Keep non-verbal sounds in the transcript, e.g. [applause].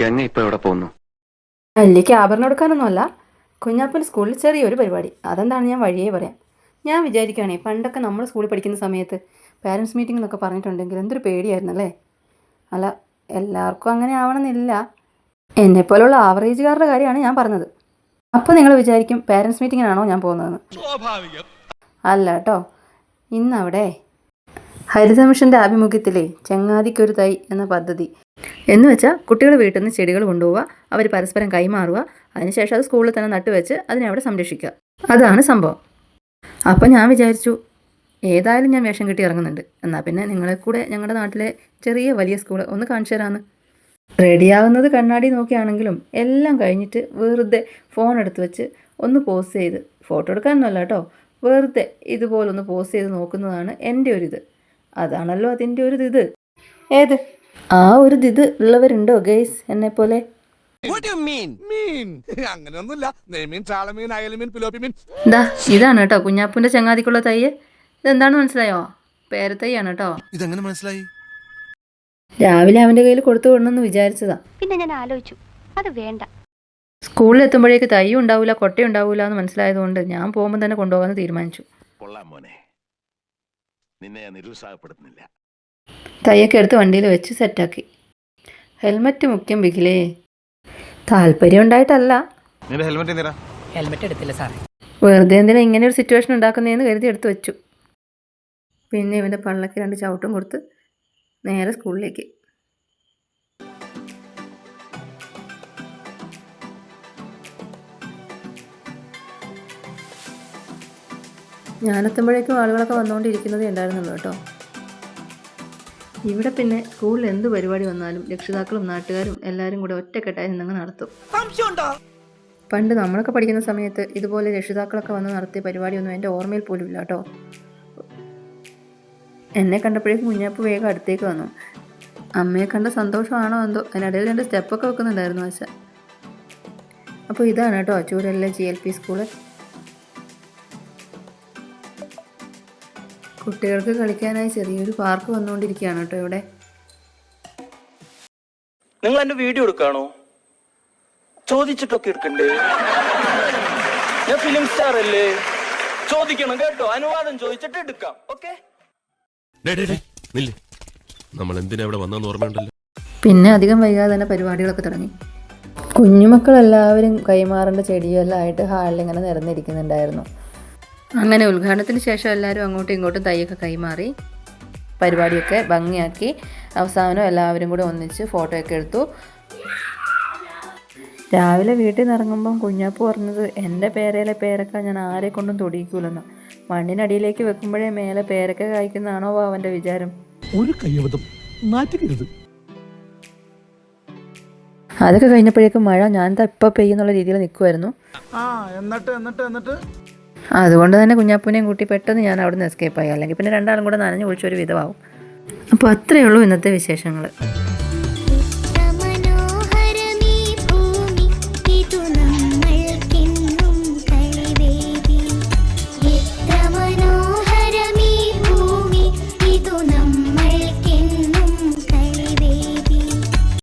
ഗംഗ ഇപ്പൊ എവിടെ പോകുന്നു? അല്ലേക്ക് ആഭരണം എടുക്കാനൊന്നുമല്ല കുഞ്ഞാപ്പൻ സ്കൂളിൽ ചെറിയൊരു പരിപാടി. അതെന്താണ് ഞാൻ വഴിയേ പറയാം. ഞാൻ വിചാരിക്കുകയാണേ പണ്ടൊക്കെ നമ്മൾ സ്കൂളിൽ പഠിക്കുന്ന സമയത്ത് പാരൻസ് മീറ്റിംഗ് എന്നൊക്കെ പറഞ്ഞിട്ടുണ്ടെങ്കിൽ എന്തൊരു പേടിയായിരുന്നല്ലേ? അല്ല എല്ലാവർക്കും അങ്ങനെ ആവണമെന്നില്ല. എന്നെപ്പോലുള്ള ആവറേജുകാരുടെ കാര്യമാണ് ഞാൻ പറഞ്ഞത്. അപ്പോൾ നിങ്ങൾ വിചാരിക്കും പാരൻസ് മീറ്റിങ്ങിനാണോ ഞാൻ പോകുന്നതെന്ന്. അല്ല കേട്ടോ ഇന്നവിടെ ഹരിത മിഷന്റെ ആഭിമുഖ്യത്തിലെ ചങ്ങാതിക്കൊരു തൈ എന്ന പദ്ധതി എന്ന് വെച്ചാൽ കുട്ടികൾ വീട്ടിൽ നിന്ന് ചെടികൾ കൊണ്ടുപോവുക അവർ പരസ്പരം കൈമാറുക അതിനുശേഷം അത് സ്കൂളിൽ തന്നെ നട്ടുവെച്ച് അതിനെ അവിടെ സംരക്ഷിക്കുക. അതാണ് സംഭവം. അപ്പം ഞാൻ വിചാരിച്ചു ഏതായാലും ഞാൻ വേഷം കെട്ടി ഇറങ്ങുന്നുണ്ട്. എന്നാൽ പിന്നെ നിങ്ങളെ കൂടെ ഞങ്ങളുടെ നാട്ടിലെ ചെറിയ വലിയ സ്കൂൾ ഒന്ന് കാണിച്ചു തരാമെന്ന് റെഡിയാവുന്നത് കണ്ണാടി നോക്കിയാണെങ്കിലും എല്ലാം കഴിഞ്ഞിട്ട് വെറുതെ ഫോൺ എടുത്ത് വെച്ച് ഒന്ന് പോസ് ചെയ്ത് ഫോട്ടോ എടുക്കാനൊന്നുമല്ല കേട്ടോ വെറുതെ ഇതുപോലൊന്ന് പോസ് ചെയ്ത് നോക്കുന്നതാണ് എന്റെ ഒരു ഇത് അതാണല്ലോ അതിന്റെ ഒരു ഇത്. ഏത്? ആ ഒരു ഇത് ഉള്ളവരുണ്ടോ ഗൈസ് എന്നെ പോലെ. [laughs] ഇതാണ് കേട്ടോ കുഞ്ഞാപ്പൂന്റെ ചങ്ങാതിക്കുള്ള തയ്യ്. ഇതെന്താണ് മനസ്സിലായോ? പേരത്തയ്യാണ് കേട്ടോ. ഇതെങ്ങനെ മനസ്സിലായി? രാവിലെ അവന്റെ കയ്യിൽ കൊടുത്തു വിടണമെന്ന് വിചാരിച്ചതാ. പിന്നെ ഞാൻ ആലോചിച്ചു അത് വേണ്ട. സ്കൂളിൽ എത്തുമ്പോഴേക്ക് തയ്യും ഉണ്ടാവില്ല കൊട്ട ഉണ്ടാവില്ല എന്ന് മനസ്സിലായതുകൊണ്ട് ഞാൻ പോകുമ്പോൾ തന്നെ കൊണ്ടുപോകാമെന്ന് തീരുമാനിച്ചു. കൊള്ളാം മോനെ. നിന്നെ ഞാൻ നിരുത്സാഹപ്പെടുത്തുന്നില്ല. തയ്യൊക്കെ എടുത്ത് വണ്ടിയിൽ വെച്ച് സെറ്റാക്കി. ഹെൽമറ്റ് മുഖ്യം ബിഗിലേ താല്പര്യം ഉണ്ടായിട്ടല്ല. ഹെൽമറ്റ് എടുത്തില്ല സാറേ. വെറുതെ എന്തിനാ ഇങ്ങനെ ഒരു സിറ്റുവേഷൻ ഉണ്ടാക്കുന്നതെന്ന് കരുതി എടുത്ത് വെച്ചു. പിന്നെ ഇവന്റെ പള്ളക്ക് രണ്ട് ചവിട്ടും കൊടുത്ത് നേരെ സ്കൂളിലേക്ക്. ഞാനെത്തുമ്പോഴേക്കും ആളുകളൊക്കെ വന്നുകൊണ്ടിരിക്കുന്നതേ ഉണ്ടായിരുന്നുള്ളൂ കേട്ടോ. ഇവിടെ പിന്നെ സ്കൂളിൽ എന്ത് പരിപാടി വന്നാലും രക്ഷിതാക്കളും നാട്ടുകാരും എല്ലാവരും കൂടെ ഒറ്റക്കെട്ടായി നിന്നങ്ങ് നടത്തും. പണ്ട് നമ്മളൊക്കെ പഠിക്കുന്ന സമയത്ത് ഇതുപോലെ രക്ഷിതാക്കളൊക്കെ വന്ന് നടത്തിയ പരിപാടിയൊന്നും എന്റെ ഓർമ്മയിൽ പോലും ഇല്ല കേട്ടോ. എന്നെ കണ്ടപ്പോഴേക്കും കുഞ്ഞാപ്പ് വേഗം അടുത്തേക്ക് വന്നു. അമ്മയെ കണ്ട സന്തോഷമാണോ എന്തോ? അതിനിടയിൽ രണ്ട് സ്റ്റെപ്പൊക്കെ വെക്കുന്നുണ്ടായിരുന്നു ആശ. അപ്പോൾ ഇതാണ് കേട്ടോ ചൂരലിലെ ജി എൽ പി സ്കൂൾ. കുട്ടികൾക്ക് കളിക്കാനായി ചെറിയൊരു പാർക്ക് വന്നുകൊണ്ടിരിക്കുകയാണ് കേട്ടോ ഇവിടെ. നിങ്ങൾ എന്റെ വീഡിയോ എടുക്കാണോ? ചോദിച്ചിട്ടൊക്കെ എടുക്കണ്ടേ? ഞാൻ ഫിലിം സ്റ്റാർ അല്ലേ? ചോദിക്കണം കേട്ടോ അനുവാദം ചോദിച്ചിട്ട് എടുക്കാം ഓക്കെ നമ്മൾ എന്തിനാ ഇവിടെ വന്നെന്ന് ഓർമ്മയുണ്ടല്ലോ. പിന്നെ അധികം വൈകാതെ തന്നെ പരിപാടികളൊക്കെ തുടങ്ങി. കുഞ്ഞുമക്കളെല്ലാവരും കൈമാറേണ്ട ചെടിയെല്ലാം ആയിട്ട് ഹാളിൽ ഇങ്ങനെ നിരന്നിരിക്കുന്നുണ്ടായിരുന്നു. അങ്ങനെ ഉദ്ഘാടനത്തിന് ശേഷം എല്ലാവരും അങ്ങോട്ടും ഇങ്ങോട്ടും തൈയൊക്കെ കൈമാറി പരിപാടിയൊക്കെ ഭംഗിയാക്കി. അവസാനം എല്ലാവരും കൂടെ ഒന്നിച്ച് ഫോട്ടോയൊക്കെ എടുത്തു. രാവിലെ വീട്ടിൽ നിന്ന് ഇറങ്ങുമ്പം കുഞ്ഞാപ്പ് പറഞ്ഞത് എന്റെ പേരയിലെ പേരക്ക ഞാൻ ആരെ കൊണ്ടും തൊടിയിക്കൂലെന്ന്. മണ്ണിനടിയിലേക്ക് വെക്കുമ്പോഴേ മേലെ പേരക്ക കായ്ക്കുന്നതാണോ അവന്റെ വിചാരം? ഒരു കയ്യബദ്ധം. നാറ്റുകരുത് അതൊക്കെ കഴിഞ്ഞപ്പോഴേക്കും മഴ ഞാൻ ഇപ്പൊ ഇപ്പം പെയ്യുന്നുള്ള രീതിയിൽ നിൽക്കുമായിരുന്നു ആ എന്നിട്ട് എന്നിട്ട് എന്നിട്ട്? അതുകൊണ്ട് തന്നെ കുഞ്ഞാപ്പൂനെയും കൂട്ടി പെട്ടെന്ന് ഞാൻ അവിടെ നിന്ന് എസ്കേപ്പ് ആയി. അല്ലെങ്കിൽ പിന്നെ രണ്ടാളും കൂടെ നനഞ്ഞു കുളിച്ചൊരു വിധമാവും. അപ്പോൾ അത്രയേ ഉള്ളൂ ഇന്നത്തെ വിശേഷങ്ങൾ